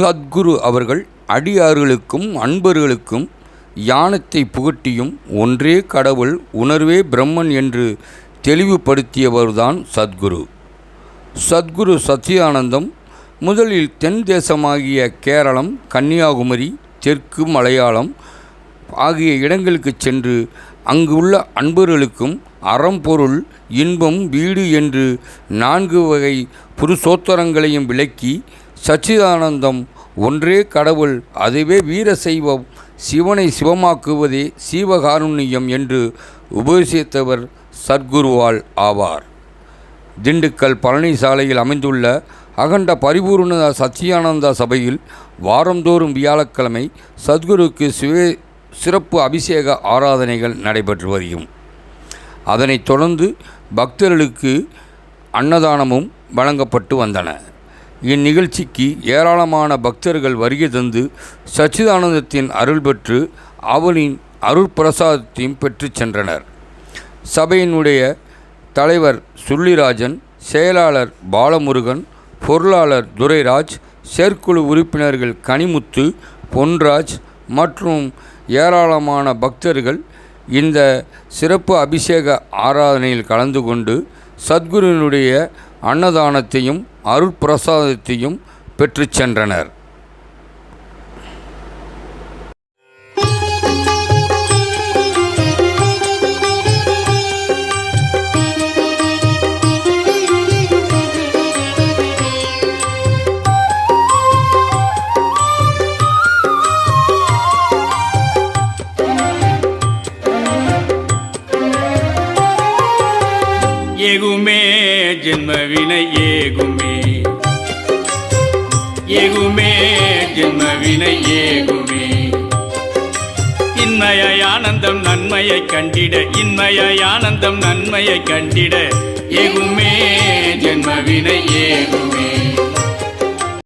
சத்குரு அவர்கள் அடியார்களுக்கும் அன்பர்களுக்கும் யானத்தை புகட்டியும் ஒன்றே கடவுள் உணர்வே பிரம்மன் என்று தெளிவுபடுத்தியவர்தான் சத்குரு. சத்குரு சத்யானந்தம் முதலில் தென் தேசமாகிய கேரளம் கன்னியாகுமரி தெற்கு மலையாளம் ஆகிய இடங்களுக்கு சென்று அங்கு உள்ள அன்பர்களுக்கும் அறம்பொருள் இன்பம் வீடு என்று நான்கு வகை புருஷோத்தரங்களையும் விளக்கி சச்சிதானந்தம் ஒன்றே கடவுள் அதுவே வீரசைவம் சிவனை சிவமாக்குவதே சீவகாருண்யம் என்று உபதேசித்தவர் சத்குருவால் ஆவார். திண்டுக்கல் பழனி சாலையில் அமைந்துள்ள அகண்ட பரிபூர்ண சத்யானந்தா சபையில் வாரந்தோறும் வியாழக்கிழமை சத்குருக்கு சிவே சிறப்பு அபிஷேக ஆராதனைகள் நடைபெற்று வரும் அதனைத் தொடர்ந்து பக்தர்களுக்கு அன்னதானமும் வழங்கப்பட்டு வந்தன. இந்நிகழ்ச்சிக்கு ஏராளமான பக்தர்கள் வருகை தந்து சச்சிதானந்தத்தின் அருள் பெற்று அவனின் பிரசாதத்தையும் பெற்று சென்றனர். சபையினுடைய தலைவர் சுள்ளிராஜன் செயலாளர் பாலமுருகன் பொருளாளர் துரைராஜ் செயற்குழு உறுப்பினர்கள் கனிமுத்து பொன்ராஜ் மற்றும் ஏராளமான பக்தர்கள் இந்த சிறப்பு அபிஷேக ஆராதனையில் கலந்து கொண்டு சத்குருவினுடைய அன்னதானத்தையும் அருட்பிரசாதத்தையும் பெற்று சென்றனர். ஏகுமே ஜென்மவினை ஏகுமே. ஏகுமே ஜென்மவினை ஏகுமே. இன்மைய ஆனந்தம் நன்மையை கண்டிட. இன்மைய ஆனந்தம் நன்மையை கண்டிட. ஏகுமே ஜென்மவினை ஏகுமே.